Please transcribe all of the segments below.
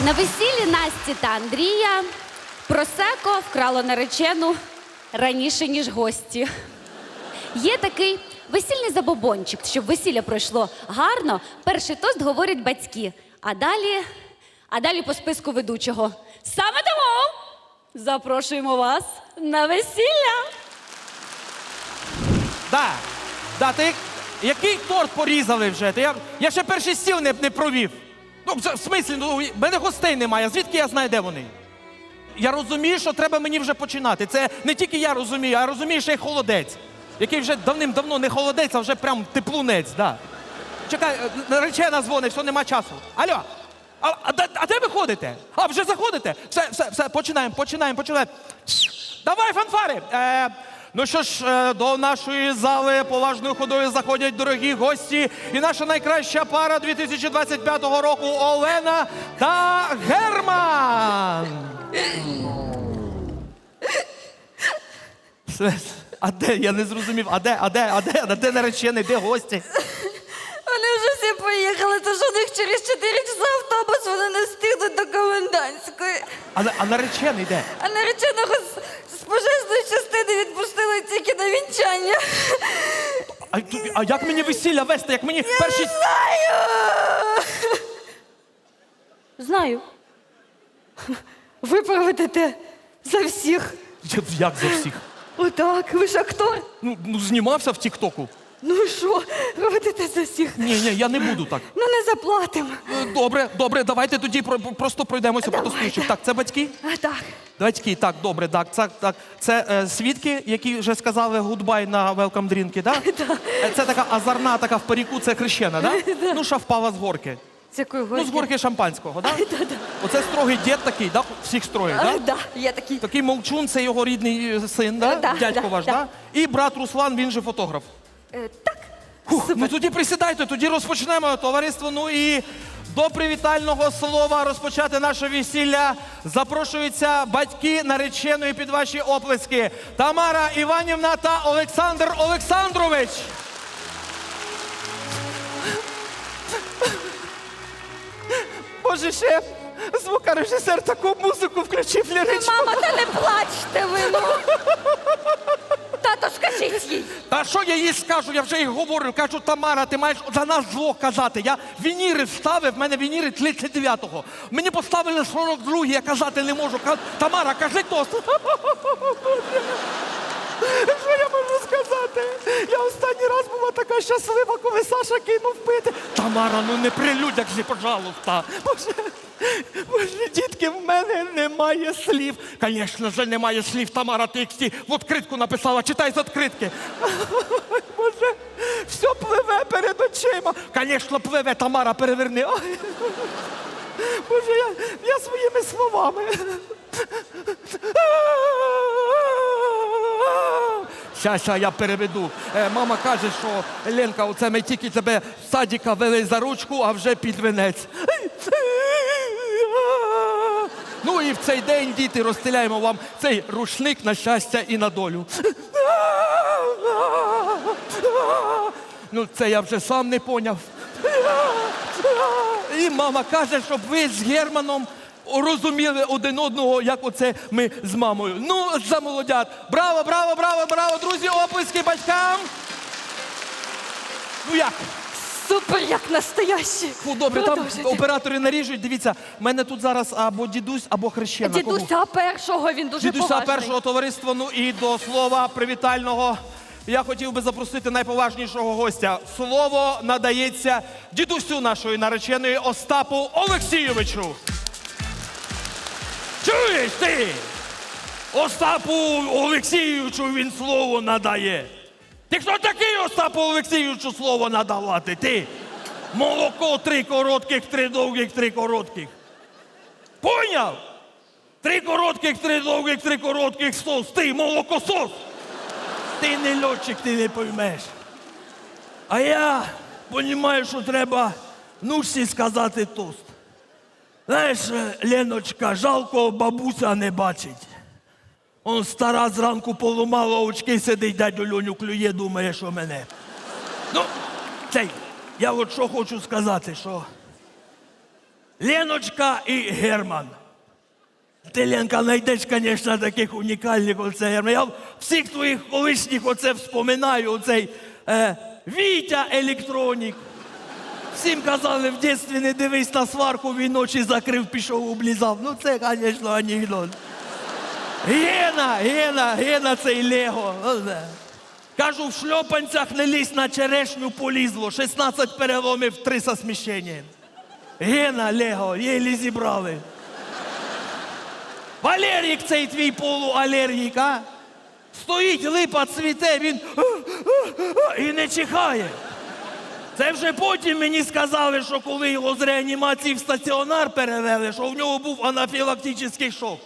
На весіллі Насті та Андрія просеко вкрало наречену раніше, ніж гості. Є такий весільний забобончик, щоб весілля пройшло гарно. Перший тост говорять батьки, а далі, а далі по списку ведучого. Саме тому запрошуємо вас на весілля. Да, да, ти який торт порізали вже? Ти я, я ще перший стіл не, не провів. Ну, в смислі, ну, в мене гостей немає. Звідки я знаю, де вони? Я розумію, що треба мені вже починати. Це не тільки я розумію, а розумію, що й холодець, який вже давним-давно не холодець, а вже прям теплунець. Да. Чекай, е, наречена дзвонить, все, нема часу. Алло, а, а, а де ви ходите? А, вже заходите? Все, все, все, починаємо, починаємо, починаємо. Давай, фанфари! Е, ну що ж, е, до нашої зали поважною ходою заходять дорогі гості і наша найкраща пара 2025 року Олена та Герман. А де? Я не зрозумів. А де? А де? А де? А де наречений? Де гості? Вони вже всі поїхали, тож у них через 4 часа автобус, вони не встигнуть до комендантської. А, а наречений де? А нареченого пожежної частини відпустили тільки на вінчання. А, а як мені весілля вести? Як мені перші. Знаю! Знаю. Ви проведете за всіх. Як за всіх? Отак, ви ж актор. Ну, ну знімався в Тіктоку. Ну і що, проведете за всіх? Ні, ні, я не буду так. Ну не заплатимо. Е, Добре, добре, давайте тоді про- просто пройдемося по тестуючих. Так, це батьки? А так. Батьки, так, добре, так, це, так. Це е, свідки, які вже сказали гудбай на welcome дрінки, так? Е, Це така азарна, така в паріку, це хрещена, так? Ну, що впала з горки. З якої Ну, з горки шампанського, так? Да-да. Оце строгий дід такий, да? всіх строїть, А, так? да, я такий. Такий молчун, це його рідний е, син, да? Да, дядько да, ваш, да. да? І брат Руслан, він же фотограф. Е, так. Фух, ну тоді присідайте, тоді розпочнемо товариство. Ну і до привітального слова розпочати наше весілля запрошуються батьки нареченої під ваші оплески. Тамара Іванівна та Олександр Олександрович. Боже, шеф, звукорежисер таку музику включив ліричну. Мама, та не плачте ви, ну. Тато, скажіть їй. Та що я їй скажу? Я вже їй говорю. Кажу, Тамара, ти маєш за нас двох казати. Я вініри вставив, в мене вініри 39-го. Мені поставили 42-й, я казати не можу. Ка- Тамара, кажи тост. Що я сказати? Я останній раз була така щаслива, коли Саша кинув пити. Тамара, ну не при людях же, пожалуйста. Боже, боже, дітки, в мене немає слів. Звісно ж, немає слів. Тамара, ти їх всі в відкритку написала. Читай з відкритки. Ой, Боже, все пливе перед очима. Звісно, пливе, Тамара, переверни. Ой. Боже, я, я своїми словами. Ща, ща, я переведу. Е, мама каже, що Ленка, оце ми тільки тебе з садика вели за ручку, а вже під венець. Ну і в цей день, діти, розстеляємо вам цей рушник на щастя і на долю. Ну, це я вже сам не поняв. І мама каже, щоб ви з Германом розуміли один одного, як оце ми з мамою. Ну, за молодят. Браво, браво, браво, браво, друзі, оплески батькам. Ну як? Супер, як настоящий. Фу, добре, там Продовжуйте. оператори наріжуть. Дивіться, в мене тут зараз або дідусь, або хрещена. Кому? Дідуся першого, він дуже Дідуся поважний. першого товариства. Ну і до слова привітального. Я хотів би запросити найповажнішого гостя. Слово надається дідусю нашої нареченої Остапу Олексійовичу. Чуєш ти? Остапу Олексійовичу він слово надає. Ти хто такий Остапу Олексійовичу слово надавати? Ти? Молоко три коротких, три довгих, три коротких. Поняв? Три коротких, три довгих, три коротких сос. Ти молокосос. Ти не льотчик, ти не поймеш. А я розумію, що треба внучці сказати тост. Знаєш, Леночка, жалко бабуся не бачить. Он стара зранку поламала очки, сидить дядю Льоню клює, думає, що мене. Ну, цей, я от що хочу сказати, що Леночка і Герман. Ти, Ленка, знайдеш, звісно, таких унікальних оце Герман. Я всіх твоїх колишніх оце вспоминаю, оцей е, Вітя електронік. Всім казали, в дитинстві не дивись на сварку, він ночі закрив, пішов, облізав. Ну це, звісно, анекдот. Гена, Гена, Гена цей Лего. Кажу, в шльопанцях не лізь на черешню полізло. 16 переломів, 3 со сміщенням. Гена, Лего, єлі зібрали. Валерік цей твій полуалергік, а? Стоїть, липа цвіте, він і не чихає. Це вже потім мені сказали, що коли його з реанімації в стаціонар перевели, що в нього був анафілактичний шок.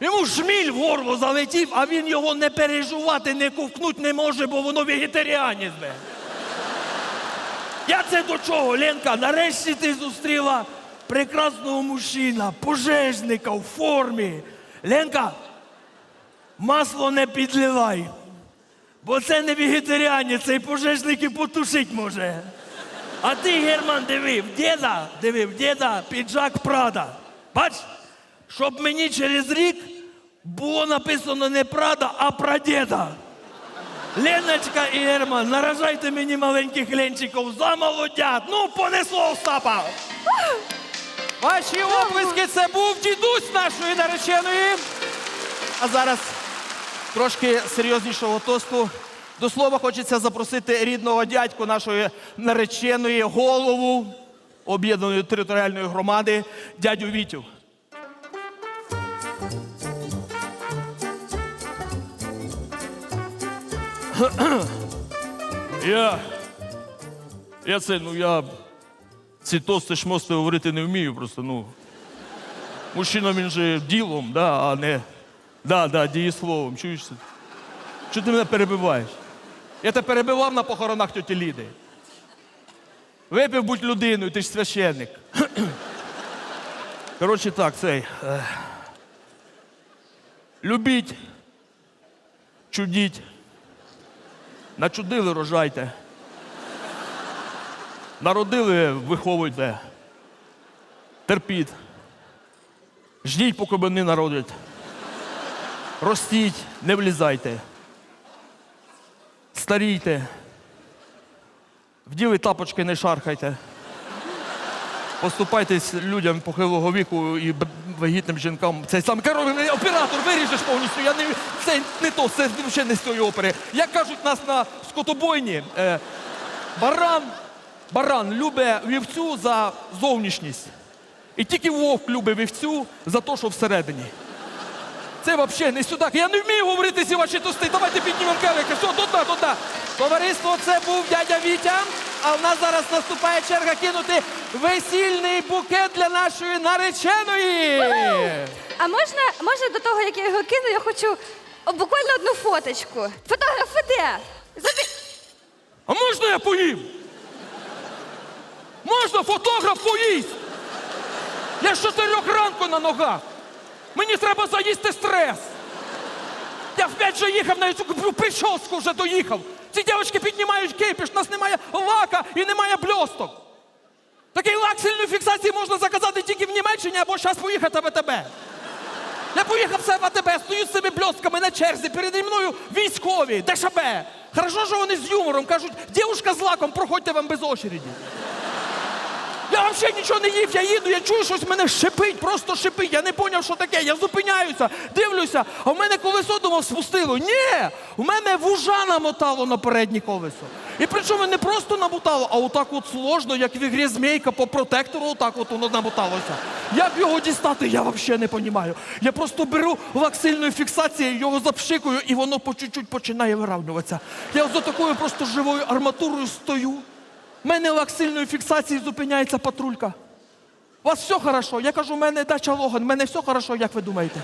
Йому шміль в горло залетів, а він його не пережувати, не ковкнуть не може, бо воно вегетаріанець. Я це до чого, Ленка? Нарешті ти зустріла прекрасного мужчина, пожежника в формі. Ленка, масло не підливай. Бо це не вегетаріанець, цей пожежник і потушить може. А ти, Герман, диви, в діда, диви, в діда піджак Прада. Бач, щоб мені через рік було написано не Прада, а прадіда. Леночка і Герман, наражайте мені маленьких ленчиків за молодят. Ну, понесло Остапа. Ваші оплески це був дідусь нашої нареченої. А зараз трошки серйознішого тосту. До слова хочеться запросити рідного дядьку нашої нареченої, голову об'єднаної територіальної громади, дядю Вітю. Я. Я це, ну я. Ці тости шмости говорити не вмію просто, ну. Мужчина він же ділом, да, а не. Да, да, дієсловом. Чуєш? Чого ти мене перебиваєш? Я тебе перебивав на похоронах тьоті Ліди. Випив будь людиною, ти ж священник. Коротше так, цей. е, Любіть, чудіть. Начудили, рожайте. Народили, виховуйте. Терпіть. Ждіть, поки вони народять. Ростіть, не влізайте. Старійте. Вділи тапочки, не шархайте. Поступайтесь людям похилого віку і вагітним жінкам. Цей сам керований оператор виріжеш повністю. Я не це не то, це взагалі не з цієї опери. Як кажуть нас на скотобойні, е, баран, баран любить вівцю за зовнішність. І тільки вовк любить вівцю за те, що всередині. Це взагалі не сюди. Я не вмію говорити ці ваші тости. Давайте піднімемо келики. Все, туди, туди. Товариство, це був дядя Вітя. А в нас зараз наступає черга кинути весільний букет для нашої нареченої. А можна, можна до того, як я його кину, я хочу о, буквально одну фоточку. Фотограф де? Зади... А можна я поїм? Можна фотограф поїсть? Я з чотирьох ранку на ногах. Мені треба заїсти стрес. Я вп'ять вже їхав, навіть цю прическу вже доїхав. Ці дівчатки піднімають кипіш, у нас немає лака і немає бльосток. Такий лак сильної фіксації можна заказати тільки в Німеччині або зараз поїхати в АТБ. Я поїхав все в АТБ, стою з цими бльостками на черзі, переді мною військові, ДШБ. Хорошо, що вони з юмором кажуть, дівушка з лаком, проходьте вам без очереді. Я взагалі нічого не їв, я їду, я чую, щось мене шипить, просто шипить. Я не зрозумів, що таке. Я зупиняюся, дивлюся, а в мене колесо думав спустило. Ні, у мене вужа намотало на переднє колесо. І причому не просто намотало, а отак от сложно, як в ігрі змійка по протектору, отак от воно намоталося. Як його дістати, я взагалі не розумію. Я просто беру лак сильної фіксації, його запшикую, і воно по чуть-чуть починає виравнюватися. Я за такою просто живою арматурою стою. У мене лак сильної фіксації зупиняється патрулька. У вас все хорошо? Я кажу, у мене дача Логан, у мене все хорошо, як ви думаєте?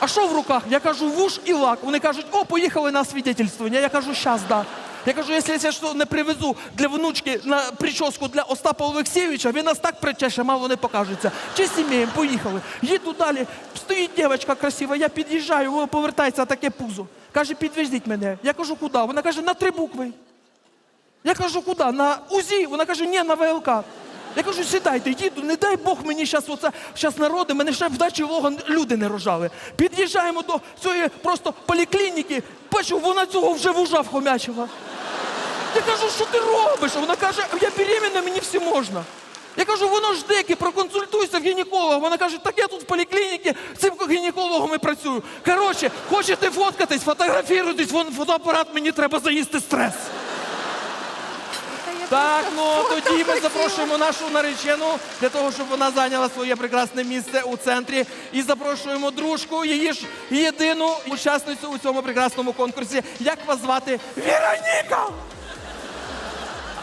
А що в руках? Я кажу, вуш і лак. Вони кажуть, о, поїхали на свідетельствування. Я кажу, щас, да. Я кажу, якщо я що не привезу для внучки на прическу для Остапа Олексійовича, він нас так причеше, мало не покажеться. Чи сім'єм, поїхали. Їду далі, стоїть дівчинка красива, я під'їжджаю, вона повертається таке пузо. Каже, підвезіть мене. Я кажу, куди? Вона каже, на три букви. Я кажу, куди? На УЗІ. Вона каже, ні, на ВЛК. Я кажу, сідайте, їду, не дай Бог мені зараз оце щас народи, мене ще в дачі Логан люди не рожали. Під'їжджаємо до цієї просто поліклініки, бачу, вона цього вже вужа вхомячила. Я кажу, що ти робиш? Вона каже, я беременна, мені все можна. Я кажу, воно ж дике, проконсультуйся в гінеколога. Вона каже, так я тут в поліклініці цим гінекологом і працюю. Коротше, хочете фоткатись, фотографіруйтесь, вон фотоапарат, мені треба заїсти стрес. Так, ну тоді ми запрошуємо нашу наречену для того, щоб вона зайняла своє прекрасне місце у центрі. І запрошуємо дружку, її ж єдину учасницю у цьому прекрасному конкурсі. Як вас звати? Вероніка!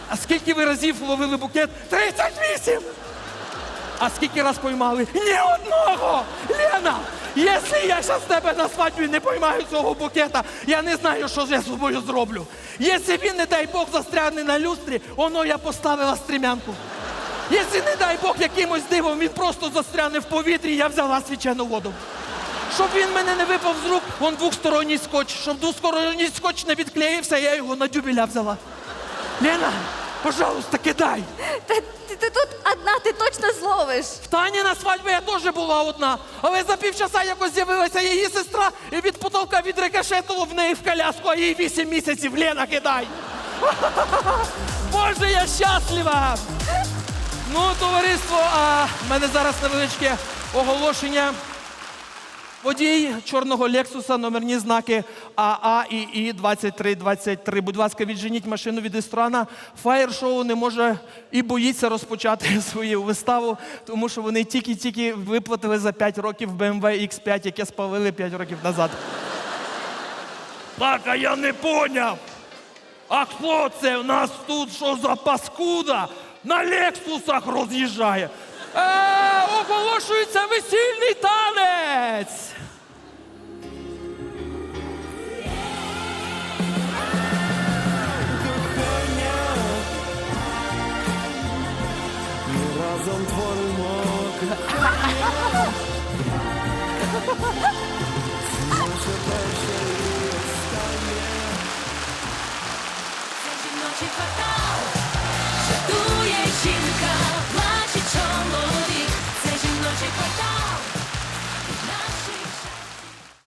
А скільки ви разів ловили букет? 38! А скільки раз поймали? Ні одного! Лена! Якщо я зараз тебе на свадьбі не поймаю цього букета, я не знаю, що я з собою зроблю. Якщо він, не дай Бог, застрягне на люстрі, воно я поставила стрімянку. Якщо, не дай Бог, якимось дивом він просто застряне в повітрі, я взяла свічену воду. Щоб він мене не випав з рук, вон двосторонній скотч. Щоб двосторонній скотч не відклеївся, я його на дюбеля взяла. Лена, пожалуйста, кидай. Та ти, ти тут одна, ти точно зловиш. В Тані на свадьбі я теж була одна, але за півчаса якось з'явилася її сестра і від потолка відрикошетило в неї в коляску, а їй вісім місяців. Лена, кидай. Боже, я щаслива! Ну, товариство, а в мене зараз невеличке оголошення. Водій чорного Лексуса, номерні знаки АА і І 2323. Будь ласка, відженіть машину від ресторана. Фаєр-шоу не може і боїться розпочати свою виставу, тому що вони тільки-тільки виплатили за 5 років BMW X5, яке спалили 5 років назад. Так, а я не поняв. А хто це в нас тут що за паскуда? На лексусах роз'їжджає. Е, оголошується весільний танець! Ang formal ka.